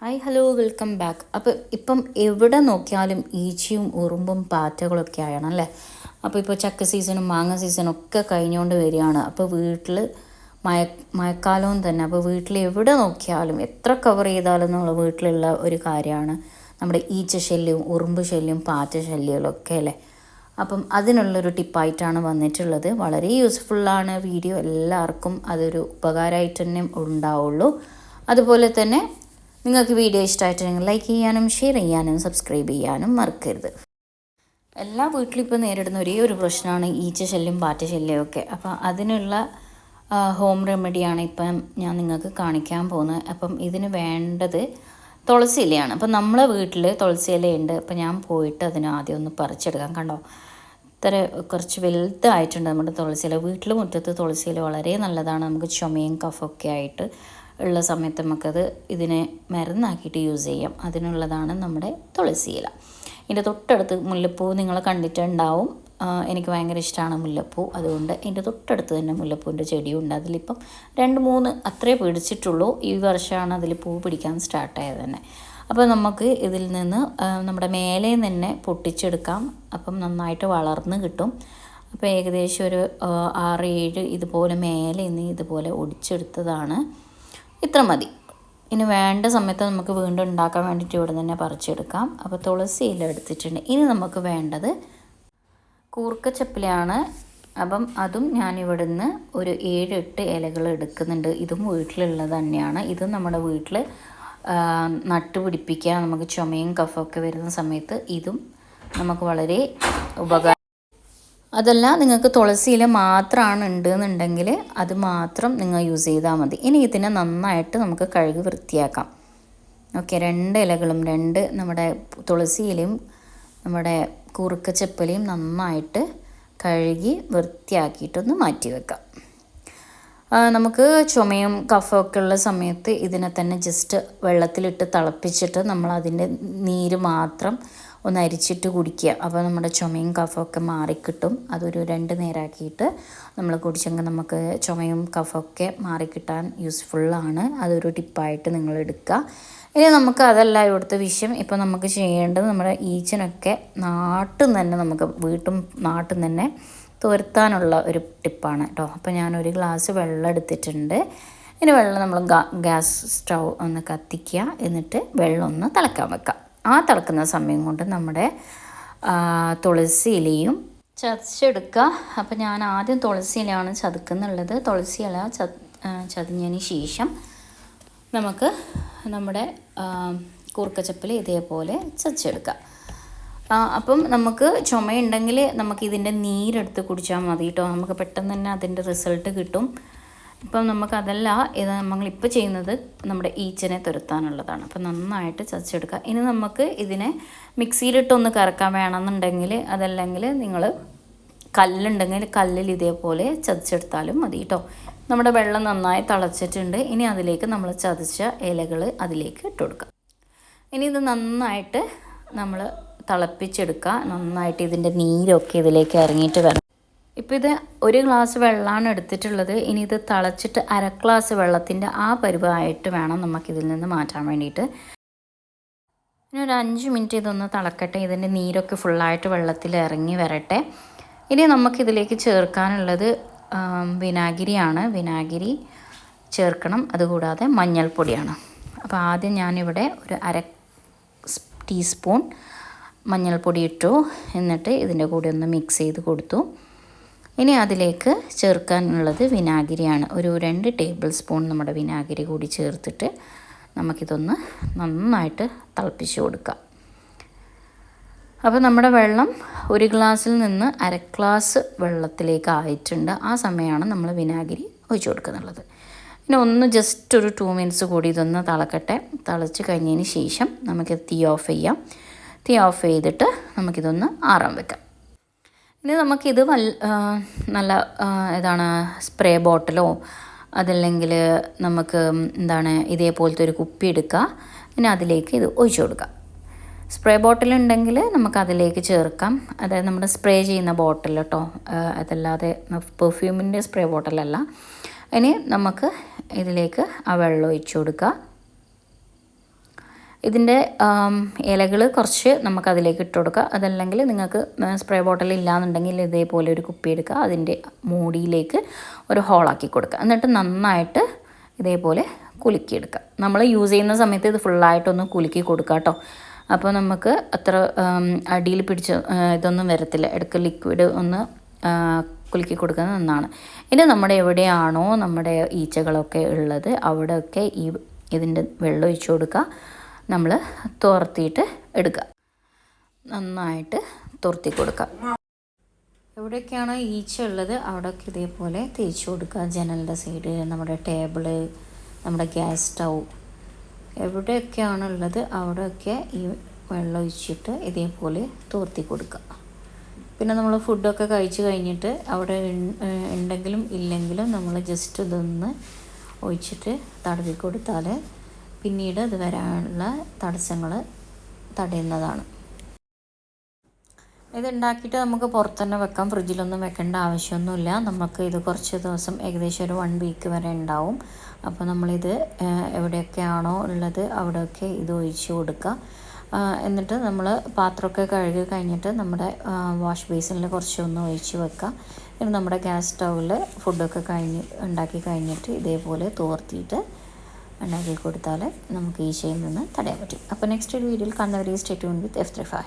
Hi hello welcome back അപ്പോൾ ഇപ്പം എവിടെ നോക്കിയാലും ഈച്ചയും ഉറുമ്പും പാറ്റകളൊക്കെ ആയാണ് അല്ലേ അപ്പോൾ ഇപ്പോൾ ചക്ക സീസണും മാങ്ങ സീസണും ഒക്കെ കഴിഞ്ഞുകൊണ്ട് വരികയാണ്. അപ്പോൾ വീട്ടിൽ മയ മഴക്കാലവും തന്നെ. അപ്പോൾ വീട്ടിൽ എവിടെ നോക്കിയാലും എത്ര കവർ ചെയ്താലും നമ്മൾ വീട്ടിലുള്ള ഒരു കാര്യമാണ് നമ്മുടെ ഈച്ച ശല്യവും ഉറുമ്പ് ശല്യവും പാറ്റ ശല്യങ്ങളൊക്കെ അല്ലേ? അപ്പം അതിനുള്ളൊരു ടിപ്പായിട്ടാണ് വന്നിട്ടുള്ളത്. വളരെ യൂസ്ഫുള്ളാണ് വീഡിയോ എല്ലാവർക്കും അതൊരു ഉപകാരമായിട്ട് തന്നെ ഉണ്ടാവുള്ളൂ. അതുപോലെ തന്നെ നിങ്ങൾക്ക് വീഡിയോ ഇഷ്ടമായിട്ടുണ്ടെങ്കിൽ ലൈക്ക് ചെയ്യാനും ഷെയർ ചെയ്യാനും സബ്സ്ക്രൈബ് ചെയ്യാനും മറക്കരുത്. എല്ലാ വീട്ടിലും ഇപ്പോൾ നേരിടുന്ന ഒരേ ഒരു പ്രശ്നമാണ് ഈച്ച ശല്യം പാറ്റ ശല്യം ഒക്കെ. അപ്പോൾ അതിനുള്ള ഹോം റെമഡിയാണ് ഇപ്പം ഞാൻ നിങ്ങൾക്ക് കാണിക്കാൻ പോകുന്നത്. അപ്പം ഇതിന് വേണ്ടത് തുളസി ഇലയാണ്. അപ്പം നമ്മളെ വീട്ടിൽ തുളസി ഇലയുണ്ട്. അപ്പം ഞാൻ പോയിട്ട് അതിന് ആദ്യം ഒന്ന് പറിച്ചെടുക്കാം. കണ്ടോ? ഇത്ര കുറച്ച് വലുതായിട്ടുണ്ട് നമ്മുടെ തുളസി ഇല. വീട്ടിൽ മുറ്റത്ത് തുളസി ഇല വളരെ നല്ലതാണ്. നമുക്ക് ചുമയും കഫമൊക്കെ ആയിട്ട് ഉള്ള സമയത്ത് നമുക്കത് ഇതിനെ മരുന്നാക്കിയിട്ട് യൂസ് ചെയ്യാം. അതിനുള്ളതാണ് നമ്മുടെ തുളസി ഇല. ഇതിന്റെ തൊട്ടടുത്ത് മുല്ലപ്പൂ നിങ്ങൾ കണ്ടിട്ടുണ്ടാവും. എനിക്ക് ഭയങ്കര ഇഷ്ടമാണ് മുല്ലപ്പൂ. അതുകൊണ്ട് എന്റെ തൊട്ടടുത്ത് തന്നെ മുല്ലപ്പൂവിന്റെ ചെടിയുണ്ട്. അതിലിപ്പം രണ്ട് മൂന്ന് അത്രേ പിടിച്ചിട്ടുള്ളൂ. ഈ വർഷമാണ് അതിൽ പൂ പിടിക്കാൻ സ്റ്റാർട്ടായത് തന്നെ. അപ്പോൾ നമുക്ക് ഇതിൽ നിന്ന് നമ്മുടെ മേലെ തന്നെ പൊട്ടിച്ചെടുക്കാം. അപ്പം നന്നായിട്ട് വളർന്ന് കിട്ടും. അപ്പോൾ ഏകദേശം ഒരു ആറ് ഏഴ് ഇതുപോലെ മേലെ നിന്ന് ഇതുപോലെ ഒടിച്ചെടുത്തതാണ്. ഇത്ര മതി. ഇനി വേണ്ട സമയത്ത് നമുക്ക് വീണ്ടും ഉണ്ടാക്കാൻ വേണ്ടിയിട്ട് ഇവിടെ തന്നെ പറിച്ചെടുക്കാം. അപ്പോൾ തുളസി ഇല എടുത്തിട്ടുണ്ട്. ഇനി നമുക്ക് വേണ്ടത് കൂർക്കച്ചപ്പിലയാണ് അപ്പം അതും ഞാൻ ഇവിടുന്ന് ഒരു ഏഴ് എട്ട് ഇലകൾ എടുക്കുന്നുണ്ട്. ഇതും വീട്ടിലുള്ളത് തന്നെയാണ്. ഇതും നമ്മുടെ വീട്ടിൽ നട്ടുപിടിപ്പിക്കാൻ നമുക്ക് ചുമയും കഫമൊക്കെ വരുന്ന സമയത്ത് ഇതും നമുക്ക് വളരെ ഉപകാരം അതല്ല നിങ്ങൾക്ക് തുളസിയില മാത്രമാണ് ഉണ്ടെന്നുണ്ടെങ്കിൽ അത് മാത്രം നിങ്ങൾ യൂസ് ചെയ്താൽ മതി. ഇനി ഇതിനെ നന്നായിട്ട് നമുക്ക് കഴുകി വൃത്തിയാക്കാം. ഓക്കെ രണ്ട് ഇലകളും രണ്ട് നമ്മുടെ തുളസിയിലയും നമ്മുടെ കുറുക്കച്ചപ്പലയും നന്നായിട്ട് കഴുകി വൃത്തിയാക്കിയിട്ടൊന്ന് മാറ്റി വെക്കാം. നമുക്ക് ചുമയും കഫമൊക്കെ ഉള്ള സമയത്ത് ഇതിനെ തന്നെ ജസ്റ്റ് വെള്ളത്തിലിട്ട് തിളപ്പിച്ചിട്ട് നമ്മൾ അതിന്റെ നീര് മാത്രം ഒന്ന് അരിച്ചിട്ട് കുടിക്കുക. അപ്പോൾ നമ്മുടെ ചുമയും കഫമൊക്കെ മാറിക്കിട്ടും. അതൊരു രണ്ട് നേരമാക്കിയിട്ട് നമ്മൾ കുടിച്ചെങ്കിൽ നമുക്ക് ചുമയും കഫമൊക്കെ മാറിക്കിട്ടാൻ യൂസ്ഫുള്ളാണ് അതൊരു ടിപ്പായിട്ട് നിങ്ങൾ എടുക്കുക. ഇനി നമുക്ക് അതല്ല ഇവിടുത്തെ വിഷയം. ഇപ്പോൾ നമുക്ക് ചെയ്യേണ്ടത് നമ്മുടെ ഈച്ചനൊക്കെ നാട്ടിൽ തന്നെ നമുക്ക് വീട്ടും നാട്ടിൽ തന്നെ തുരത്താനുള്ള ഒരു ടിപ്പാണ് കേട്ടോ. അപ്പോൾ ഞാനൊരു ഗ്ലാസ് വെള്ളം എടുത്തിട്ടുണ്ട്. ഇനി വെള്ളം നമ്മൾ ഗ്യാസ് സ്റ്റൗ ഒന്ന് കത്തിക്കുക. എന്നിട്ട് വെള്ളം ഒന്ന് തിളക്കാൻ വെക്കാം. ആ തിളക്കുന്ന സമയം കൊണ്ട് നമ്മുടെ തുളസി ഇലയും ചതച്ചെടുക്കുക. അപ്പോൾ ഞാൻ ആദ്യം തുളസി ഇലയാണ് ചതുക്കുന്നുള്ളത്. തുളസി ഇല ചതിഞ്ഞതിന് ശേഷം നമുക്ക് നമ്മുടെ കൂർക്കച്ചപ്പിൽ ഇതേപോലെ ചതച്ചെടുക്കുക അപ്പം നമുക്ക് ചുമയുണ്ടെങ്കിൽ നമുക്ക് ഇതിന്റെ നീരെടുത്ത് കുടിച്ചാൽ മതി കേട്ടോ. നമുക്ക് പെട്ടെന്ന് തന്നെ അതിന്റെ റിസൾട്ട് കിട്ടും. ഇപ്പം നമുക്കതല്ല ഇത് നമ്മളിപ്പോൾ ചെയ്യുന്നത് നമ്മുടെ ഈച്ചനെ തുരത്താനുള്ളതാണ്. അപ്പം നന്നായിട്ട് ചതച്ചെടുക്കുക. ഇനി നമുക്ക് ഇതിനെ മിക്സിയിലിട്ടൊന്ന് കറക്കാൻ വേണമെന്നുണ്ടെങ്കിൽ അതല്ലെങ്കിൽ നിങ്ങൾ കല്ലുണ്ടെങ്കിൽ കല്ലിൽ ഇതേപോലെ ചതച്ചെടുത്താലും മതി കേട്ടോ നമ്മുടെ വെള്ളം നന്നായി തിളച്ചിട്ടുണ്ട്. ഇനി അതിലേക്ക് നമ്മൾ ചതച്ച ഇലകൾ അതിലേക്ക് ഇട്ട് കൊടുക്കുക. ഇനി ഇത് നന്നായിട്ട് നമ്മൾ തിളപ്പിച്ചെടുക്കുക. നന്നായിട്ട് ഇതിന്റെ നീരൊക്കെ ഇതിലേക്ക് ഇറങ്ങിയിട്ട് വരണം. ഇപ്പോൾ ഇത് ഒരു ഗ്ലാസ് വെള്ളമാണ് എടുത്തിട്ടുള്ളത്. ഇനി ഇത് തിളച്ചിട്ട് അര ഗ്ലാസ് വെള്ളത്തിന്റെ ആ പരുവമായിട്ട് വേണം നമുക്കിതിൽ നിന്ന് മാറ്റാൻ വേണ്ടിയിട്ട്. ഇനി ഒരു അഞ്ച് മിനിറ്റ് ഇതൊന്ന് തിളക്കട്ടെ. ഇതിന്റെ നീരൊക്കെ ഫുള്ളായിട്ട് വെള്ളത്തിൽ ഇറങ്ങി വരട്ടെ. ഇനി നമുക്കിതിലേക്ക് ചേർക്കാനുള്ളത് വിനാഗിരിയാണ്. വിനാഗിരി ചേർക്കണം. അതുകൂടാതെ മഞ്ഞൾപ്പൊടിയാണ്. അപ്പോൾ ആദ്യം ഞാനിവിടെ ഒരു അര ടീസ്പൂൺ മഞ്ഞൾപ്പൊടി ഇട്ടു. എന്നിട്ട് ഇതിന്റെ കൂടെ ഒന്ന് മിക്സ് ചെയ്ത് കൊടുത്തു. ഇനി അതിലേക്ക് ചേർക്കാനുള്ളത് വിനാഗിരിയാണ്. ഒരു രണ്ട് ടേബിൾ സ്പൂൺ നമ്മുടെ വിനാഗിരി കൂടി ചേർത്തിട്ട് നമുക്കിതൊന്ന് നന്നായിട്ട് തിളപ്പിച്ച് കൊടുക്കാം. അപ്പോൾ നമ്മുടെ വെള്ളം ഒരു ഗ്ലാസ്സിൽ നിന്ന് അര ഗ്ലാസ് വെള്ളത്തിലേക്ക് ആയിട്ടുണ്ട്. ആ സമയമാണ് നമ്മൾ വിനാഗിരി ഒഴിച്ചു കൊടുക്കുന്നുള്ളത്. പിന്നെ ഒന്ന് ജസ്റ്റ് ഒരു ടു മിനിറ്റ്സ് കൂടി ഇതൊന്ന് തിളക്കട്ടെ. തിളച്ച് കഴിഞ്ഞതിന് ശേഷം നമുക്കിത് തീ ഓഫ് ചെയ്യാം. തീ ഓഫ് ചെയ്തിട്ട് നമുക്കിതൊന്ന് ആറാൻ വെക്കാം. ഇനി നമുക്കിത് നല്ല ഇതാണ് സ്പ്രേ ബോട്ടിലോ അതല്ലെങ്കിൽ നമുക്ക് എന്താണ് ഇതേപോലത്തെ ഒരു കുപ്പി എടുക്കുക പിന്നെ അതിലേക്ക് ഇത് ഒഴിച്ചു കൊടുക്കാം. സ്പ്രേ ബോട്ടിൽ ഉണ്ടെങ്കിൽ നമുക്ക് അതിലേക്ക് ചേർക്കാം. അതായത് നമ്മൾ സ്പ്രേ ചെയ്യുന്ന ബോട്ടിൽ കേട്ടോ. അതല്ലാതെ പെർഫ്യൂമിന്റെ സ്പ്രേ ബോട്ടിലല്ല. ഇനി നമുക്ക് ഇതിലേക്ക് ആ വെള്ളം ഒഴിച്ചു കൊടുക്കുക ഇതിന്റെ ഇലകൾ കുറച്ച് നമുക്ക് അതിലേക്ക് ഇട്ട് കൊടുക്കുക. അതല്ലെങ്കിൽ നിങ്ങൾക്ക് സ്പ്രേ ബോട്ടിൽ ഇല്ലാന്നുണ്ടെങ്കിൽ ഇതേപോലെ ഒരു കുപ്പി എടുക്കുക. അതിന്റെ മൂടിയിലേക്ക് ഒരു ഹോളാക്കി കൊടുക്കുക. എന്നിട്ട് നന്നായിട്ട് ഇതേപോലെ കുലുക്കിയെടുക്കുക. നമ്മൾ യൂസ് ചെയ്യുന്ന സമയത്ത് ഇത് ഫുള്ളായിട്ടൊന്ന് കുലുക്കി കൊടുക്കുക കേട്ടോ. അപ്പോൾ നമുക്ക് അത്ര അടിയിൽ പിടിച്ച് ഇതൊന്നും വരത്തില്ല. ഇടയ്ക്ക് ലിക്വിഡ് ഒന്ന് കുലുക്കി കൊടുക്കുന്നത് നന്നാണ്. ഇനി നമ്മുടെ എവിടെയാണോ നമ്മുടെ ഈച്ചകളൊക്കെ ഉള്ളത് അവിടെയൊക്കെ ഈ ഇതിന്റെ വെള്ളം ഒഴിച്ചു കൊടുക്കുക. നമ്മൾ തോർത്തിയിട്ട് എടുക്കുക. നന്നായിട്ട് തുറത്തി കൊടുക്കുക. എവിടെയൊക്കെയാണോ ഈച്ച ഉള്ളത് അവിടെയൊക്കെ ഇതേപോലെ തേച്ച് കൊടുക്കുക. ജനലിന്റെ സൈഡ് നമ്മുടെ ടേബിൾ നമ്മുടെ ഗ്യാസ് സ്റ്റൗ. എവിടെയൊക്കെയാണ് ഉള്ളത് അവിടെയൊക്കെ ഈ വെള്ളം ഒഴിച്ചിട്ട് ഇതേപോലെ തോർത്തി കൊടുക്കുക. പിന്നെ നമ്മൾ ഫുഡൊക്കെ കഴിച്ച് കഴിഞ്ഞിട്ട് അവിടെ ഉണ്ടെങ്കിലും ഇല്ലെങ്കിലും നമ്മൾ ജസ്റ്റ് ഇതൊന്ന് ഒഴിച്ചിട്ട് തടവി കൊടുത്താൽ പിന്നീട് അത് വരാനുള്ള തടസ്സങ്ങൾ തടയുന്നതാണ്. ഇത് ഉണ്ടാക്കിയിട്ട് നമുക്ക് പുറത്ത് തന്നെ വെക്കാം. ഫ്രിഡ്ജിലൊന്നും വെക്കേണ്ട ആവശ്യമൊന്നുമില്ല. നമുക്ക് ഇത് കുറച്ച് ദിവസം ഏകദേശം ഒരു വൺ വീക്ക് വരെ ഉണ്ടാവും. അപ്പോൾ നമ്മളിത് എവിടെയൊക്കെയാണോ ഉള്ളത് അവിടെയൊക്കെ ഇത് ഒഴിച്ച് കൊടുക്കുക. എന്നിട്ട് നമ്മൾ പാത്രമൊക്കെ കഴുകി കഴിഞ്ഞിട്ട് നമ്മുടെ വാഷ് ബേസിനിൽ കുറച്ചൊന്ന് ഒഴിച്ച് വെക്കുക. എന്നിട്ട് നമ്മുടെ ഗ്യാസ് സ്റ്റൗവിൽ ഫുഡൊക്കെ കഴിഞ്ഞ് ഉണ്ടാക്കി കഴിഞ്ഞിട്ട് ഇതേപോലെ തോർത്തിയിട്ട് ഉണ്ടാക്കി കൊടുത്താൽ നമുക്ക് ഈശയിൽ നിന്ന് തടയാൻ പറ്റും. അപ്പോൾ നെക്സ്റ്റ് ഒരു വീഡിയോയിൽ കാണുന്നവരെ state with F three five